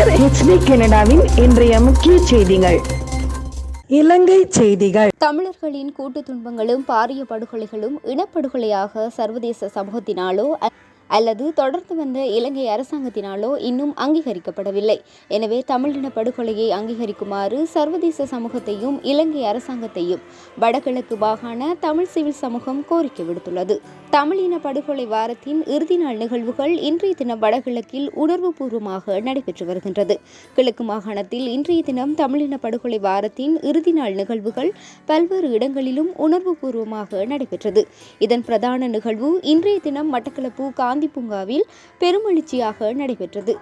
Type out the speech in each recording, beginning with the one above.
இது ஹெச்டி கனடாவின் இன்றைய முக்கிய செய்திகள். இலங்கை செய்திகள். தமிழர்களின் கூட்டு துன்பங்களும் பாரிய படுகொலைகளும் இனப்படுகொலையாக சர்வதேச சமூகத்தினாலோ அல்லது தொடர்ந்து வந்த இலங்கை அரசாங்கத்தினாலோ இன்னும் அங்கீகரிக்கப்படவில்லை. எனவே தமிழின படுகொலையை அங்கீகரிக்குமாறு சர்வதேச சமூகத்தையும் இலங்கை அரசாங்கத்தையும் வடகிழக்கு மாகாண தமிழ் சிவில் சமூகம் கோரிக்கை விடுத்துள்ளது. தமிழின படுகொலை வாரத்தின் இறுதி நாள் நிகழ்வுகள் இன்றைய தினம் வடகிழக்கில் உணர்வுபூர்வமாக நடைபெற்று வருகின்றது. கிழக்கு மாகாணத்தில் இன்றைய தினம் தமிழின படுகொலை வாரத்தின் இறுதி நாள் நிகழ்வுகள் பல்வேறு இடங்களிலும் உணர்வுபூர்வமாக நடைபெற்றது. இதன் பிரதான நிகழ்வு இன்றைய தினம் மட்டக்களப்பு காந்தி காந்தி பூங்காவில் பெருமளிச்சியாக நடைபெற்றது.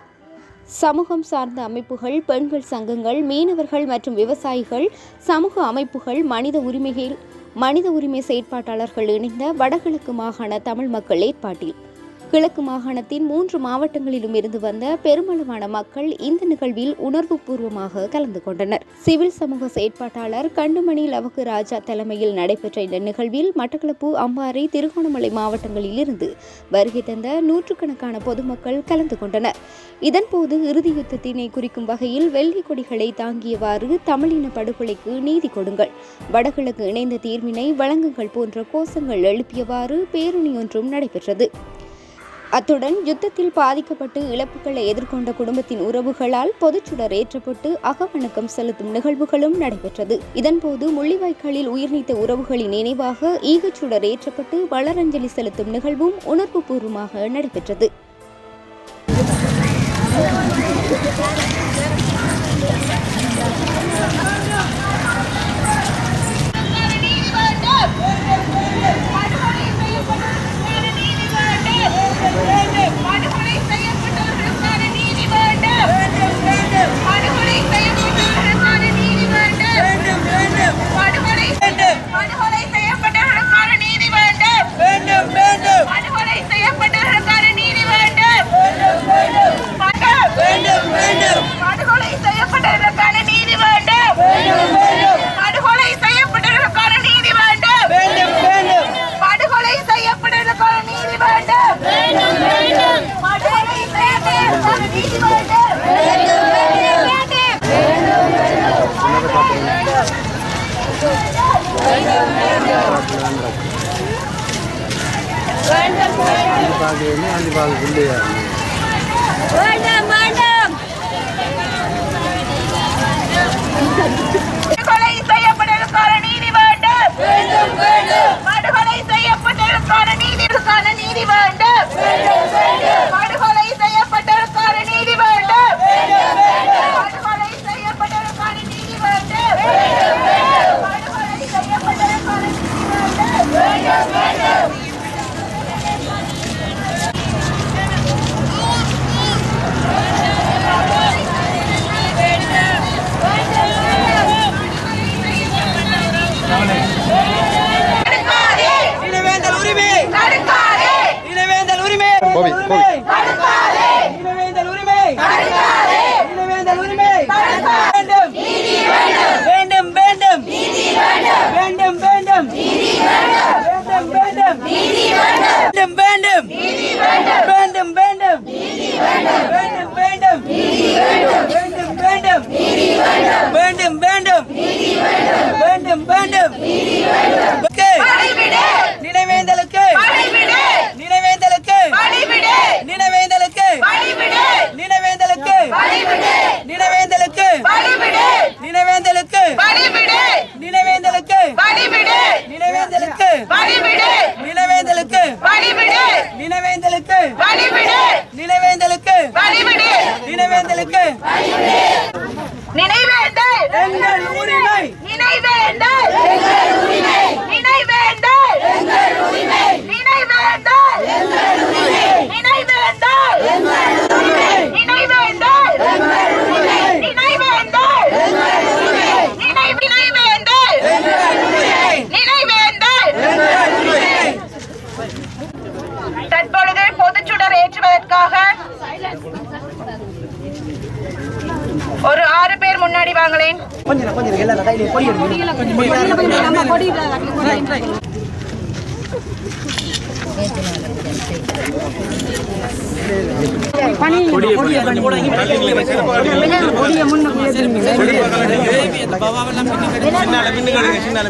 சமூகம் சார்ந்த அமைப்புகள் பெண்கள் சங்கங்கள் மீனவர்கள் மற்றும் விவசாயிகள் சமூக அமைப்புகள் மனித உரிமைகள் மனித உரிமை செயற்பாட்டாளர்கள் இணைந்த வடகிழக்கு மாகாண தமிழ் மக்கள் ஏற்பாட்டில் கிழக்கு மாகாணத்தின் மூன்று மாவட்டங்களிலும் இருந்து வந்த பெருமளவான மக்கள் இந்த நிகழ்வில் உணர்வுபூர்வமாக கலந்து கொண்டனர். சிவில் சமூக செயற்பாட்டாளர் கண்டுமணி லவக்கு ராஜா தலைமையில் நடைபெற்ற இந்த நிகழ்வில் மட்டக்களப்பு அம்பாறை திருகோணமலை மாவட்டங்களில் இருந்து வருகை தந்த நூற்றுக்கணக்கான பொதுமக்கள் கலந்து கொண்டனர். இதன்போது இறுதி யுத்தத்தினை குறிக்கும் வகையில் வெள்ளி கொடிகளை தாங்கியவாறு தமிழின படுகொலைக்கு நீதி கொடுங்கள். வடகிழக்கு இணைந்த தீர்வினை வழங்குங்கள் போன்ற கோஷங்கள் எழுப்பியவாறு பேரணி ஒன்றும் நடைபெற்றது. அத்துடன் யுத்தத்தில் பாதிக்கப்பட்டு இழப்புகளை எதிர்கொண்ட குடும்பத்தின் உறவுகளால் பொதுச்சுடர் ஏற்றப்பட்டு அகவணக்கம் செலுத்தும் நிகழ்வுகளும் நடைபெற்றது. இதன்போது முள்ளிவாய்க்காலில் உயிர்நீத்த உறவுகளின் நினைவாக ஈகச்சுடர் ஏற்றப்பட்டு வளரஞ்சலி செலுத்தும் நிகழ்வும் உணர்வுபூர்வமாக நடைபெற்றது.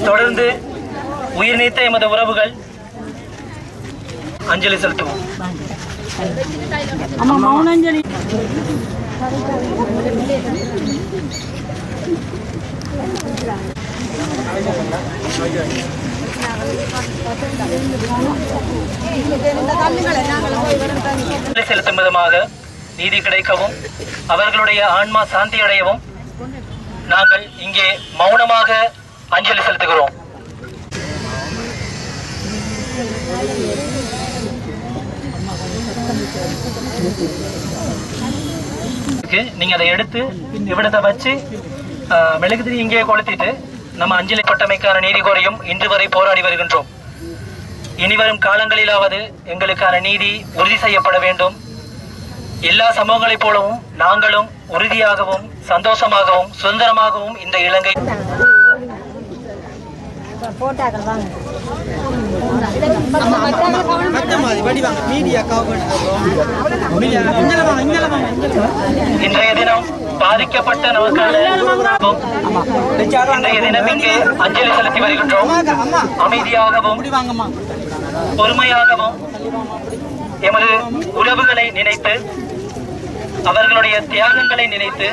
தொடர்ந்து உயிர் நீத்த எமது உறவுகள் அஞ்சலி செலுத்துவோம். அஞ்சலி செலுத்தும் விதமாக நீதி கிடைக்கவும் அவர்களுடைய ஆன்மா சாந்தி அடையவும் நாங்கள் இங்கே மௌனமாக அஞ்சலி செலுத்துகிறோம். இருக்கு. நீங்க அதை எடுத்து இவ்விடத்தை வச்சு ஆஹ், மெழுகுதிரி இங்கே கொளுத்திட்டு நம்ம அஞ்சலி பட்டமைக்கான நீதி கோரியும் இன்று வரை போராடி வருகின்றோம் இனிவரும் காலங்களிலாவது எங்களுக்கான நீதி உறுதி செய்யப்பட வேண்டும் எல்லா சமூகங்களைப் போலவும் நாங்களும் உறுதியாகவும் சந்தோஷமாகவும் சுதந்திரமாகவும் இந்த இலங்கை மத்தமாதி மீடியா வாங்க இன்றைய தினம் பாதிக்கப்பட்ட நமக்கான இன்றைய தினம் இங்கே அஞ்சலி செலுத்தி வருகின்றோம். அமைதியாகவும் பொறுமையாகவும் எமது உறவுகளை நினைத்து அவர்களுடைய தியாகங்களை நினைத்து.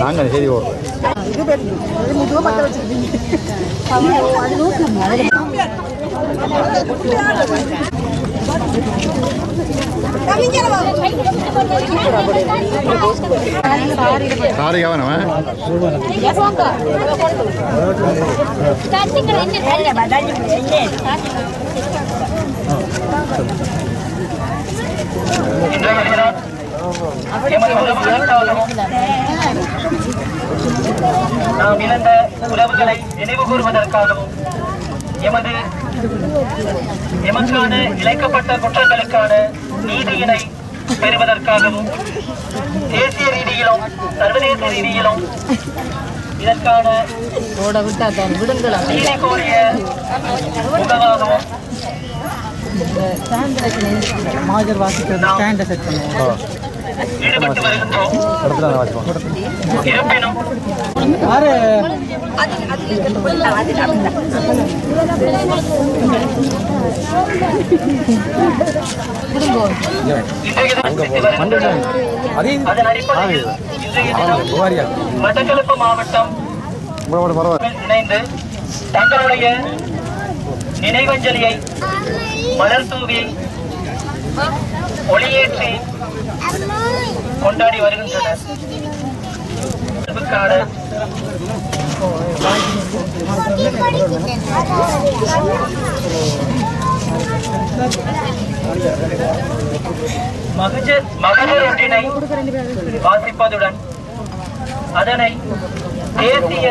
நாங்கள் சரி பாருங்க நம்ம ஓ சாரி நாம் இழந்த உறவுகளை நினைவு கூறுவதற்காகவும் எமது எமக்கான இழைக்கப்பட்ட குற்றங்களுக்கான நீதியினை பெறுவதற்காகவும் தேசிய ரீதியிலும் சர்வதேச ரீதியிலும் இதற்கான நீதி கோரிய முகமாகவும் மாஜர் வாசிக்கிறது ஸ்டாண்ட செட் பண்ணுவோம் ஈடுபட்டு வருகின்றோம் இருப்பினும் அதன் அடிப்படையில் மட்டக்களப்பு மாவட்டம் இணைந்து தங்களுடைய நினைவஞ்சலியை மலர் தூவி ஒளியேற்றி கொண்டாடி வருகின்றனர். மகஜர் மகஜர் ஒன்றினை வாசிப்பதுடன் அதனை தேசிய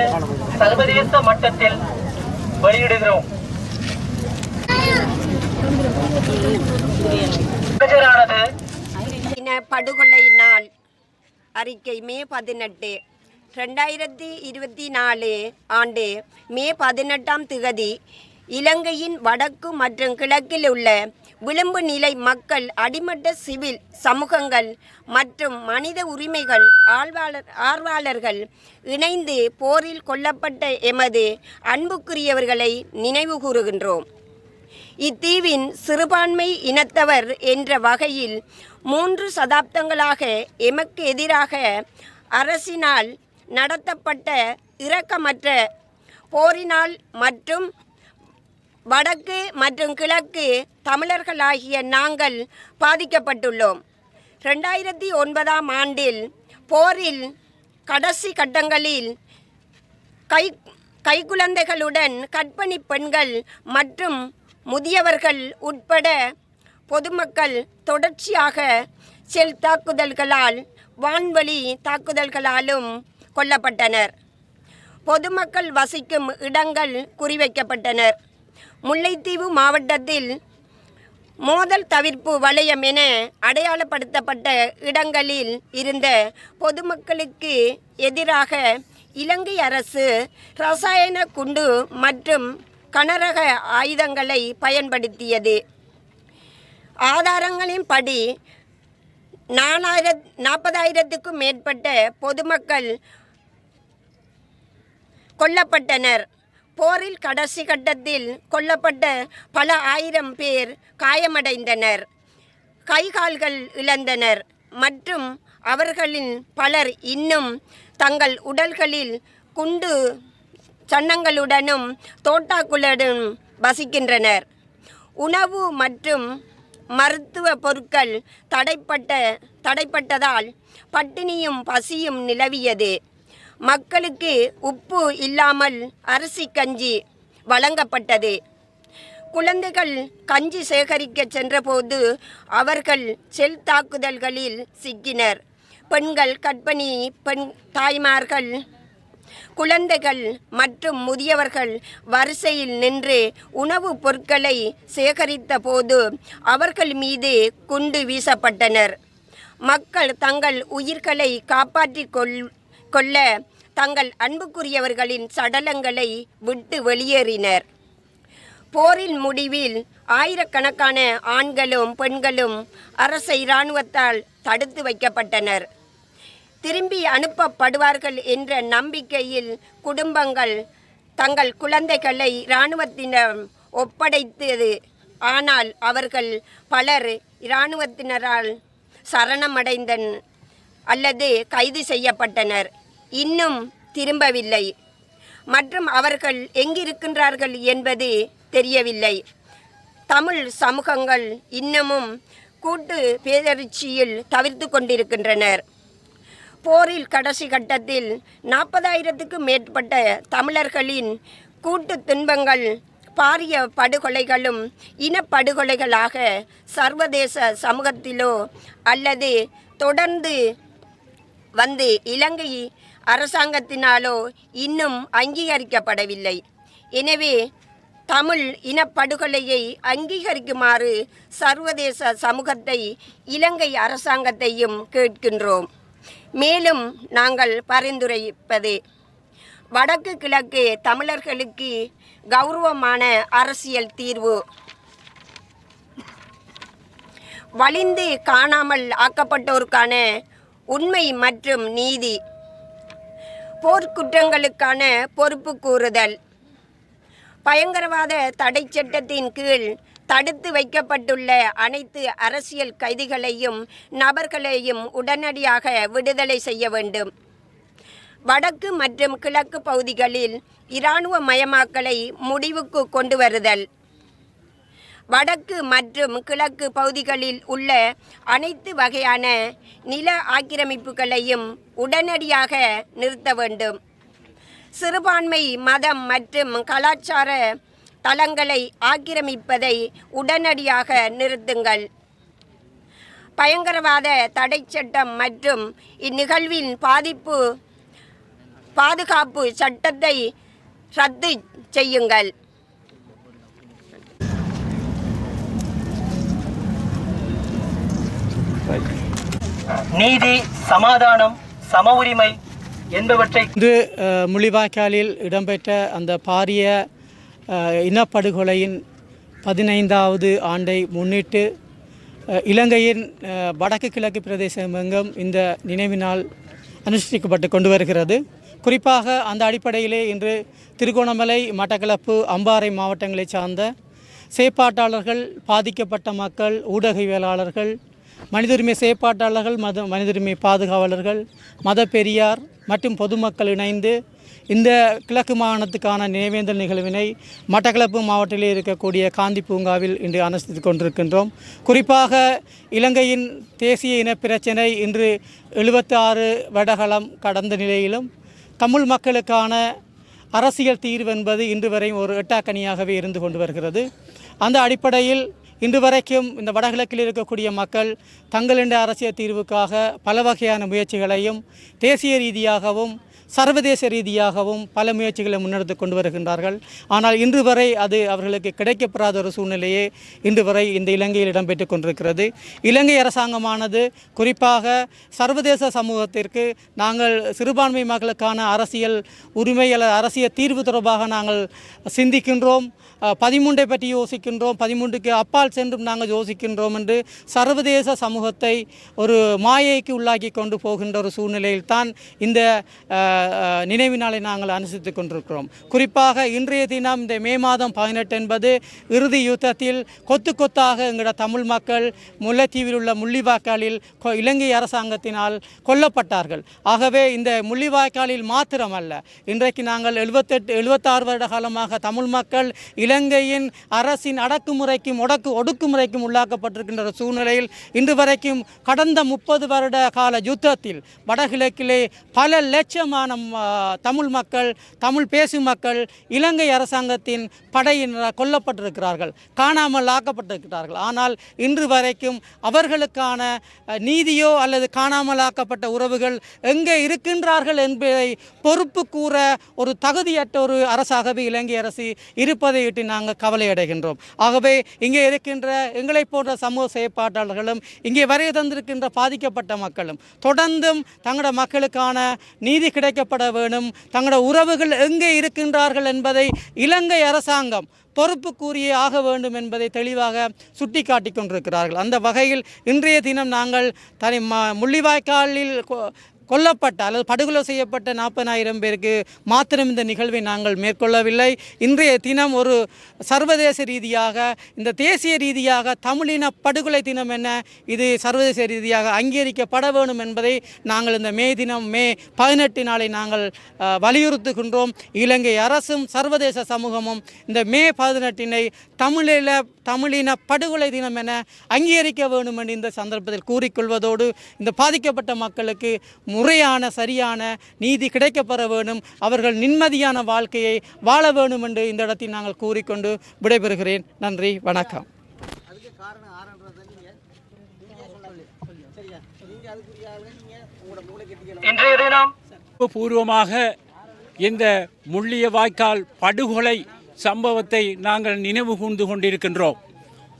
சர்வதேச மட்டத்தில் வெளியிடுகிறோம். படுகொலையினால் இன படுகொலை நாள். அறிக்கை மே பதினெட்டு. ரெண்டாயிரத்தி இருபத்தி நாலு ஆண்டு மே பதினெட்டாம் திகதி இலங்கையின் வடக்கு மற்றும் கிழக்கில் உள்ள விளிம்பு நிலை மக்கள் அடிமட்ட சிவில் சமூகங்கள் மற்றும் மனித உரிமைகள் ஆழ்வாளர் ஆர்வலர்கள் இணைந்து போரில் கொல்லப்பட்ட எமது அன்புக்குரியவர்களை நினைவு கூறுகின்றோம். இத்தீவின் சிறுபான்மை இனத்தவர் என்ற வகையில் மூன்று சதாப்தங்களாக எமக்கு எதிராக அரசினால் நடத்தப்பட்ட இரக்கமற்ற போரினால் மற்றும் வடக்கு மற்றும் கிழக்கு தமிழர்களாகிய நாங்கள் பாதிக்கப்பட்டுள்ளோம். ரெண்டாயிரத்தி ஒன்பதாம் ஆண்டில் போரில் கடைசி கட்டங்களில் கை கைக்குழந்தைகளுடன் கர்ப்பிணி பெண்கள் மற்றும் முதியவர்கள் உட்பட பொதுமக்கள் தொடர்ச்சியாக செல் தாக்குதல்களால் வான்வழி தாக்குதல்களாலும் கொல்லப்பட்டனர். பொதுமக்கள் வசிக்கும் இடங்கள் குறிவைக்கப்பட்டனர். முல்லைத்தீவு மாவட்டத்தில் மோதல் தவிர்ப்பு வலயம் என அடையாளப்படுத்தப்பட்ட இடங்களில் இருந்த பொதுமக்களுக்கு எதிராக இலங்கை அரசு ரசாயன குண்டு மற்றும் கனரக ஆயுதங்களை பயன்படுத்தியது. ஆதாரங்களின் படி நாலாயிர நாற்பதாயிரத்துக்கும் மேற்பட்ட பொதுமக்கள் கொல்லப்பட்டனர். போரில் கடைசி கட்டத்தில் கொல்லப்பட்ட பல ஆயிரம் பேர் காயமடைந்தனர். கைகால்கள் இழந்தனர். மற்றும் அவர்களின் பலர் இன்னும் தங்கள் உடல்களில் குண்டு சன்னங்களுடனும் தோட்டாக்களுடன் வசிக்கின்றனர். உணவு மற்றும் மருத்துவ பொருட்கள் தடைப்பட்ட தடைப்பட்டதால் பட்டினியும் பசியும் நிலவியது. மக்களுக்கு உப்பு இல்லாமல் அரிசி கஞ்சி வழங்கப்பட்டது. குழந்தைகள் கஞ்சி சேகரிக்க சென்றபோது அவர்கள் செல் தாக்குதல்களில் சிக்கினர். பெண்கள் கற்பனி பெண் தாய்மார்கள் குழந்தைகள் மற்றும் முதியவர்கள் வரிசையில் நின்று உணவுப் பொருட்களை சேகரித்த போது அவர்கள் மீது குண்டு வீசப்பட்டனர். மக்கள் தங்கள் உயிர்களை காப்பாற்றிக் கொள் கொள்ள தங்கள் அன்புக்குரியவர்களின் சடலங்களை விட்டு வெளியேறினர். போரின் முடிவில் ஆயிரக்கணக்கான ஆண்களும் பெண்களும் அரசை இராணுவத்தால் தடுத்து வைக்கப்பட்டனர். திரும்பி அனுப்பப்படுவார்கள் என்ற நம்பிக்கையில் குடும்பங்கள் தங்கள் குழந்தைகளை இராணுவத்தினர் ஒப்படைத்தது. ஆனால் அவர்கள் பலர் இராணுவத்தினரால் சரணமடைந்தன் அல்லது கைது செய்யப்பட்டனர். இன்னும் திரும்பவில்லை. மற்றும் அவர்கள் எங்கிருக்கின்றார்கள் என்பது தெரியவில்லை. தமிழ் சமூகங்கள் இன்னமும் கூட்டு பேரழிச்சியில் தவிர்த்து கொண்டிருக்கின்றனர். போரில் கடைசி கட்டத்தில் நாற்பதாயிரத்துக்கும் மேற்பட்ட தமிழர்களின் கூட்டு துன்பங்கள் பாரிய படுகொலைகளும் இனப்படுகொலைகளாக சர்வதேச சமூகத்திலோ அல்லது தொடர்ந்து வந்து இலங்கை அரசாங்கத்தினாலோ இன்னும் அங்கீகரிக்கப்படவில்லை. எனவே தமிழ் இனப்படுகொலையை அங்கீகரிக்குமாறு சர்வதேச சமூகத்தை இலங்கை அரசாங்கத்தையும் கேட்கின்றோம். மேலும் நாங்கள் பரிந்துரைப்பது. வடக்கு கிழக்கு தமிழர்களுக்கு கௌரவமான அரசியல் தீர்வு. வலிந்து காணாமல் ஆக்கப்பட்டோருக்கான உண்மை மற்றும் நீதி. போர்க்குற்றங்களுக்கான பொறுப்பு கூறுதல். பயங்கரவாத தடை சட்டத்தின் கீழ் தடுத்து வைக்கப்பட்டுள்ள அனைத்து அரசியல் கைதிகளையும் நபர்களையும் உடனடியாக விடுதலை செய்ய வேண்டும். வடக்கு மற்றும் கிழக்கு பகுதிகளில் இராணுவ மயமாக்கலை முடிவுக்கு கொண்டு வருதல் வடக்கு மற்றும் கிழக்கு பகுதிகளில் உள்ள அனைத்து வகையான நில ஆக்கிரமிப்புகளையும் உடனடியாக நிறுத்த வேண்டும். சிறுபான்மை மதம் மற்றும் கலாச்சார தளங்களை ஆக்கிரமிப்பதை உடனடியாக நிறுத்துங்கள். பயங்கரவாத தடை சட்டம் மற்றும் இந்நிகழ்வின் பாதிப்பு பாதுகாப்பு சட்டத்தை ரத்து செய்யுங்கள். நீதி சமாதானம் சம உரிமை என்பவற்றை முள்ளிவாய்க்காலில் இடம்பெற்ற அந்த பாரிய இனப்படுகொலையின் பதினைந்தாவது ஆண்டை முன்னிட்டு இலங்கையின் வடக்கு கிழக்கு பிரதேசம் எங்கும் இந்த நினைவினால் அனுஷ்டிக்கப்பட்டு கொண்டு வருகிறது. குறிப்பாக அந்த அடிப்படையிலே இன்று திருகோணமலை மட்டக்களப்பு அம்பாறை மாவட்டங்களைச் சார்ந்த செயற்பாட்டாளர்கள் பாதிக்கப்பட்ட மக்கள் ஊடகவியலாளர்கள் மனிதுரிமை செயற்பாட்டாளர்கள் மத மனிதுரிமை பாதுகாவலர்கள் மத பெரியார் மற்றும் பொதுமக்கள் இணைந்து இந்த கிழக்கு மாகாணத்துக்கான நினைவேந்தல் நிகழ்வினை மட்டக்களப்பு மாவட்டத்தில் இருக்கக்கூடிய காந்தி பூங்காவில் இன்று அனுஷ்டித்து கொண்டிருக்கின்றோம். குறிப்பாக இலங்கையின் தேசிய இன பிரச்சினை இன்று எழுபத்தி ஆறு வடகளம் கடந்த நிலையிலும் தமிழ் மக்களுக்கான அரசியல் தீர்வு என்பது இன்று வரையும் ஒரு எட்டாக்கணியாகவே இருந்து கொண்டு வருகிறது. அந்த அடிப்படையில் இன்று வரைக்கும் இந்த வடகிழக்கில் இருக்கக்கூடிய மக்கள் தங்களின் அரசியல் தீர்வுக்காக பல வகையான முயற்சிகளையும் தேசிய ரீதியாகவும் சர்வதேச ரீதியாகவும் பல முயற்சிகளை முன்னெடுத்து கொண்டு வருகின்றார்கள். ஆனால் இன்று வரை அது அவர்களுக்கு கிடைக்கப்பெறாத ஒரு சூழ்நிலையே இன்று வரை இந்த இலங்கையில் இடம்பெற்று கொண்டிருக்கிறது. இலங்கை அரசாங்கமானது குறிப்பாக சர்வதேச சமூகத்திற்கு நாங்கள் சிறுபான்மை மக்களுக்கான அரசியல் உரிமை அல்லது அரசியல் தீர்வு தொடர்பாக நாங்கள் சிந்திக்கின்றோம். பதிமூன்றை பற்றி யோசிக்கின்றோம். பதிமூன்றுக்கு அப்பால் சென்றும் நாங்கள் யோசிக்கின்றோம் என்று சர்வதேச சமூகத்தை ஒரு மாயைக்கு உள்ளாக்கி கொண்டு போகின்ற ஒரு சூழ்நிலையில் தான் இந்த நினைவினாலே நினைவு நாளை நாங்கள் அனுசரித்து கொண்டிருக்கிறோம். குறிப்பாக இன்றைய தினம் இந்த மே மாதம் பதினெட்டு என்பது இறுதி யுத்தத்தில் கொத்து கொத்தாக எங்களோட தமிழ் மக்கள் முல்லைத்தீவில் உள்ள முள்ளிவாய்க்காலில் கொ- இலங்கை அரசாங்கத்தினால் கொல்லப்பட்டார்கள். ஆகவே இந்த முள்ளிவாய்க்காலில் மாத்திரமல்ல இன்றைக்கு நாங்கள் எழுபத்தெட்டு எழுபத்தாறு வருட காலமாக தமிழ் மக்கள் இலங்கையின் அரசின் அடக்குமுறைக்கும் ஒடக்கு ஒடுக்குமுறைக்கும் உள்ளாக்கப்பட்டிருக்கின்ற ஒரு சூழ்நிலையில் இன்று வரைக்கும் கடந்த முப்பது வருட கால யுத்தத்தில் வடகிழக்கிலே பல லட்சமான நம் தமிழ் மக்கள் தமிழ் பேசும் மக்கள் இலங்கை அரசாங்கத்தின் படையினரால் கொல்லப்பட்டிருக்கிறார்கள் காணாமல் ஆக்கப்பட்டிருக்கிறார்கள். ஆனால் இன்று வரைக்கும் அவர்களுக்கான நீதியோ அல்லது காணாமல் ஆக்கப்பட்ட உறவுகள் எங்கே இருக்கின்றார்கள் என்பதை பொறுப்பு கூற ஒரு தகுதியற்ற ஒரு அரசாகவே இலங்கை அரசு இருப்பதை இட்டு நாங்கள் கவலையடைகின்றோம். ஆகவே இங்கே இருக்கின்ற எங்களை போன்ற சமூக செயற்பாட்டாளர்களும் இங்கே வரைய தந்திருக்கின்ற பாதிக்கப்பட்ட மக்களும் தொடர்ந்தும் தங்களோட மக்களுக்கான நீதி கிடைக்க கிடைக்கப்பட வேணும். தங்களோட உறவுகள் எங்கே இருக்கின்றார்கள் என்பதை இலங்கை அரசாங்கம் பொறுப்பு கூறியே ஆக வேண்டும் என்பதை தெளிவாக சுட்டிக்காட்டி கொண்டிருக்கிறார்கள். அந்த வகையில் இன்றைய தினம் நாங்கள் தனி ம முள்ளிவாய்க்காலில் கொல்லப்பட்ட அல்லது படுகொலை செய்யப்பட்ட நாற்பதாயிரம் பேருக்கு மாத்திரம் இந்த நிகழ்வை நாங்கள் மேற்கொள்ளவில்லை. இன்றைய தினம் ஒரு சர்வதேச ரீதியாக இந்த தேசிய ரீதியாக தமிழின படுகொலை தினம் என இது சர்வதேச ரீதியாக அங்கீகரிக்கப்பட வேண்டும் என்பதை நாங்கள் இந்த மே தினம் மே பதினெட்டு நாளை நாங்கள் வலியுறுத்துகின்றோம். இலங்கை அரசும் சர்வதேச சமூகமும் இந்த மே பதினெட்டினை தமிழில தமிழின படுகொலை தினம் என அங்கீகரிக்க வேண்டும் என்று இந்த சந்தர்ப்பத்தில் கூறிக்கொள்வதோடு இந்த பாதிக்கப்பட்ட மக்களுக்கு முறையான சரியான நீதி கிடைக்கப்பெற வேண்டும் அவர்கள் நிம்மதியான வாழ்க்கையை வாழ வேண்டும் என்று இந்த இடத்தில் நாங்கள் கூறிக்கொண்டு விடைபெறுகிறேன். நன்றி வணக்கம். பூர்வமாக இந்த முள்ளிய வாய்க்கால் படுகொலை சம்பவத்தை நாங்கள் நினைவு கூர்ந்து கொண்டிருக்கின்றோம்.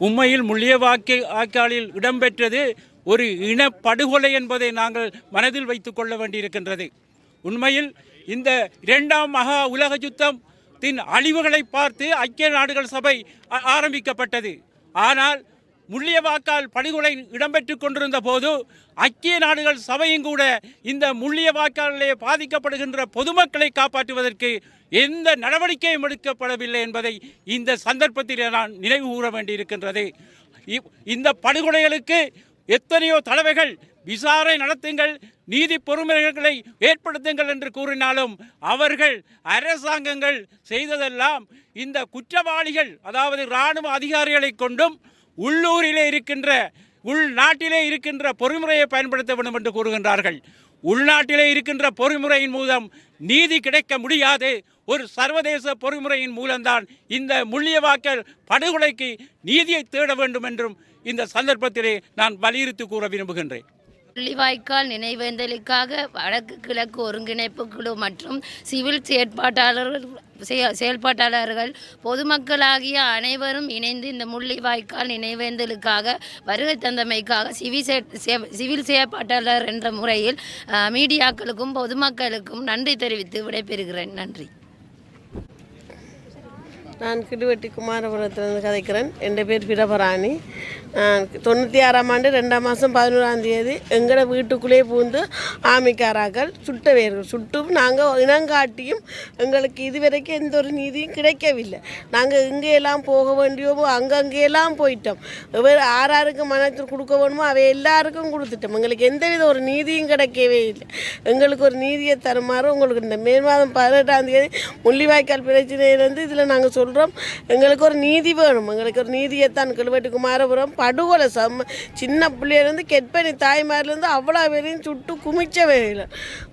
உண்மையில் முள்ளிய வாக்கை வாய்க்காலில் இடம்பெற்றது ஒரு இன படுகொலை என்பதை நாங்கள் மனதில் வைத்துக் கொள்ள வேண்டியிருக்கின்றது. உண்மையில் இந்த இரண்டாம் மகா உலக யுத்தத்தின் அழிவுகளை பார்த்து ஐக்கிய நாடுகள் சபை ஆரம்பிக்கப்பட்டது. ஆனால் முள்ளியவாக்கால் படுகொலை இடம்பெற்றுக் கொண்டிருந்த போது ஐக்கிய நாடுகள் சபையும் கூட இந்த முள்ளியவாக்காலிலே பாதிக்கப்படுகின்ற பொதுமக்களை காப்பாற்றுவதற்கு எந்த நடவடிக்கையும் எடுக்கப்படவில்லை என்பதை இந்த சந்தர்ப்பத்தில் நான் நினைவு கூற வேண்டியிருக்கின்றது. இப்- இந்த படுகொலைகளுக்கு எத்தனையோ தலைவைகள் விசாரணை நடத்துங்கள் நீதி பொறுமைகளை ஏற்படுத்துங்கள் என்று கூறினாலும் அவர்கள் அரசாங்கங்கள் செய்ததெல்லாம் இந்த குற்றவாளிகள் அதாவது இராணுவ அதிகாரிகளை கொண்டும் உள்ளூரிலே இருக்கின்ற உள்நாட்டிலே இருக்கின்ற பொறிமுறையை பயன்படுத்த வேண்டும் என்று கூறுகின்றார்கள். உள்நாட்டிலே இருக்கின்ற பொறிமுறையின் மூலம் நீதி கிடைக்க முடியாது. ஒரு சர்வதேச பொறிமுறையின் மூலம்தான் இந்த முள்ளியவாக்கல் படுகொலைக்கு நீதியை தேட வேண்டும் என்றும் இந்த சந்தர்ப்பத்திலே நான் வலியுறுத்தி கூற விரும்புகின்றேன். முள்ளிவாய்க்கால் நினைவேந்தலுக்காக வடக்கு கிழக்கு ஒருங்கிணைப்பு குழு மற்றும் சிவில் செயற்பாட்டாளர்கள் செய- செயல்பாட்டாளர்கள் பொதுமக்களாகிய அனைவரும் இணைந்து இந்த முள்ளிவாய்க்கால் நினைவேந்தலுக்காக வருகை தந்தமைக்காக சிவில் சிவில் செயற்பாட்டாளர் என்ற முறையில் மீடியாக்களுக்கும் பொதுமக்களுக்கும் நன்றி தெரிவித்து விடைபெறுகிறேன். நன்றி. நான் கிடுவெட்டி குமாரபுரத்திலிருந்து கதைக்கிறேன். என் பேர் பிரபராணி தொண்ணூற்றி ஆறாம் ஆண்டு ரெண்டாம் மாதம் பதினோராம் தேதி எங்களோட வீட்டுக்குள்ளே பூந்து ஆமிக்காராக்கள் சுட்டவர்கள். சுட்டும் நாங்கள் இனங்காட்டியும் எங்களுக்கு இதுவரைக்கும் எந்த ஒரு நீதியும் கிடைக்கவில்லை. நாங்கள் எங்கேயெல்லாம் போக வேண்டியோமோ அங்கங்கேயெல்லாம் போயிட்டோம். இவர் ஆறாருக்கு மனத்தில் கொடுக்க வேணுமோ அவை எல்லாருக்கும் கொடுத்துட்டோம். எங்களுக்கு எந்தவித ஒரு நீதியும் கிடைக்கவே இல்லை. எங்களுக்கு ஒரு நீதியை தருமாறு உங்களுக்கு இந்த மே மாதம் பதினெட்டாம் தேதி முள்ளிவாய்க்கால் பிரச்சனையிலேருந்து இதில் நாங்கள் சொல்கிறோம் எங்களுக்கு ஒரு நீதி வேணும். எங்களுக்கு ஒரு நீதியைத்தான் கிழுவெட்டு குமாரபுரம் படுகொலை சம் சின்ன பிள்ளையிலேருந்து கெட்பனி தாய்மாரிலேருந்து அவ்வளோ பேரையும் சுட்டு குமிச்ச வேலையில்.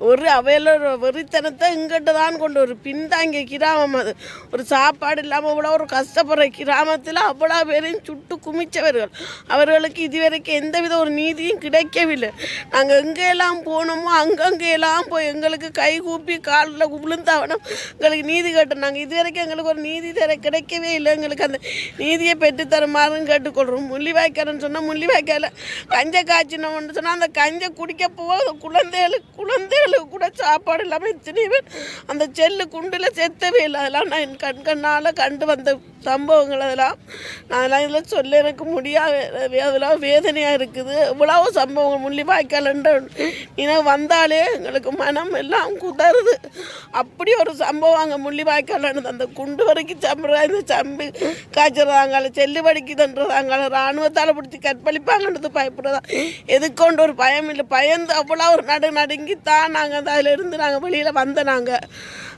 ஒரு அவையில் வெறித்தனத்தை இங்கிட்ட தான் கொண்டு ஒரு பின்தாங்கிய கிராமம் அது. ஒரு சாப்பாடு இல்லாமல் இவ்வளோ ஒரு கஷ்டப்படுற கிராமத்தில் அவ்வளோ பேரையும் சுட்டு குமிச்சவர்கள். அவர்களுக்கு இதுவரைக்கும் எந்தவித ஒரு நீதியும் கிடைக்கவில்லை. நாங்கள் எங்கெல்லாம் போனோமோ அங்கங்கெல்லாம் போய் எங்களுக்கு கை கூப்பி காலில் விழுந்தாவணும் எங்களுக்கு நீதி கேட்டோம் நாங்கள் இதுவரைக்கும் எங்களுக்கு ஒரு நீதி தர கிடைக்கவே இல்லை. எங்களுக்கு அந்த நீதியை பெற்றுத்தருமாறுன்னு கேட்டுக்கொள்கிறோம் வாய்க்காரன்னு சொன்னால் முள்ளிவாய்க்கால கஞ்சை காய்ச்சினோம்னு சொன்னால் அந்த கஞ்சை குடிக்க போக குழந்தைகளுக்கு குழந்தைகளுக்கு கூட சாப்பாடு இல்லாமல் இத்தனை பேர் அந்த செல்லு குண்டில் செத்தவே இல்லை. அதெல்லாம் நான் என் கண் கண்ணால் கண்டு வந்த சம்பவங்கள் அதெல்லாம். நான் அதெல்லாம் இதில் சொல்ல எனக்கு முடியாது. அதெல்லாம் வேதனையாக இருக்குது. இவ்வளவு சம்பவங்கள் முள்ளிவாய்க்காலன்ற நினைவு வந்தாலே எங்களுக்கு மனம் எல்லாம் குதறுது. அப்படி ஒரு சம்பவம் அங்கே முள்ளி முள்ளிவாய்க்கால் அந்த குண்டு வரைக்கும் சம்புறாங்க இந்த சம்பு காய்ச்சறாங்க செல்லுபடிக்கு தண்டுறாங்க இராணுவத்தால் பிடிச்சி கற்பழிப்பாங்கன்றது பயப்படுறதா? எதுக்கொண்டு ஒரு பயம் இல்லை. பயந்து அவ்வளோ ஒரு நடு நடுங்கி தான் நாங்கள் வந்து அதிலிருந்து நாங்கள் வெளியில் வந்த நாங்கள்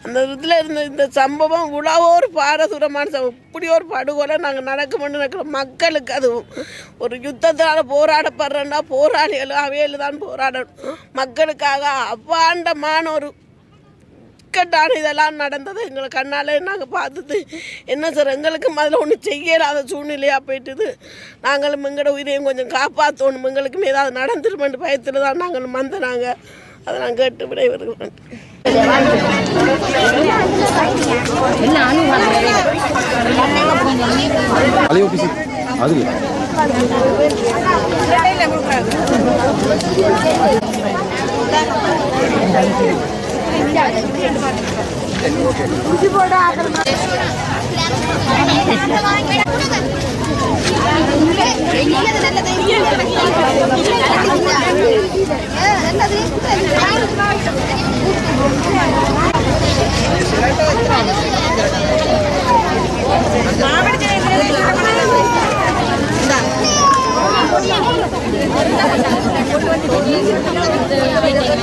அந்த இதில் இருந்த இந்த சம்பவம் உழவோ ஒரு பாரசுரமான சம்பவம். இப்படி ஒரு படுகொலை நாங்கள் நடக்கணும்னு நடக்கிற மக்களுக்கு அதுவும் ஒரு யுத்தத்தால் போராடப்படுறோன்னா போராளிகள் அவையில் தான் போராடணும். மக்களுக்காக அவ்வாண்டமான ஒரு இக்கட்டான இதெல்லாம் நடந்தது. எங்களை கண்ணால் நாங்கள் பார்த்தது. என்ன சார் எங்களுக்கு முதல்ல ஒன்றும் செய்யலாத சூழ்நிலையாக போயிட்டுது. நாங்களும் எங்களோட உயிரையும் கொஞ்சம் காப்பாற்றணும் எங்களுக்கும் ஏதாவது நடந்துருமென்று பயத்தில் தான் நாங்கள் வந்தனாங்க. அதை நான் கேட்டு விடைபெறுகிறேன் அலை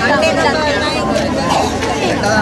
ஆஃபீஸ் அது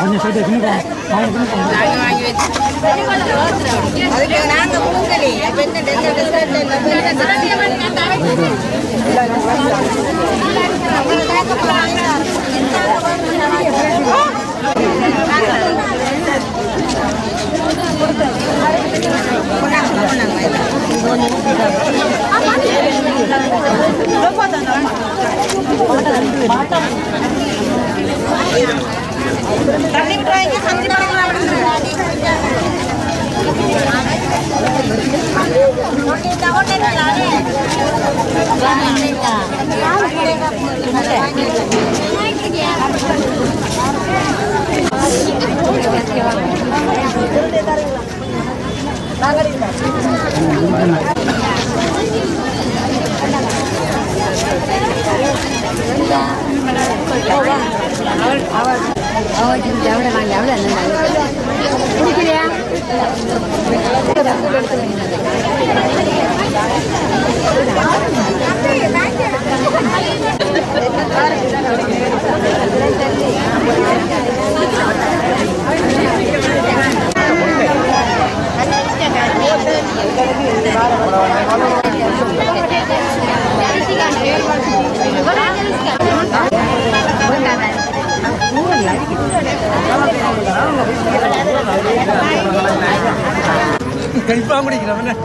அந்த சைடு எங்கே அதுக்கு நாங்கள் பூங்கலி பெண்ணு എനിക്കില്ല முடிக்கிறேன்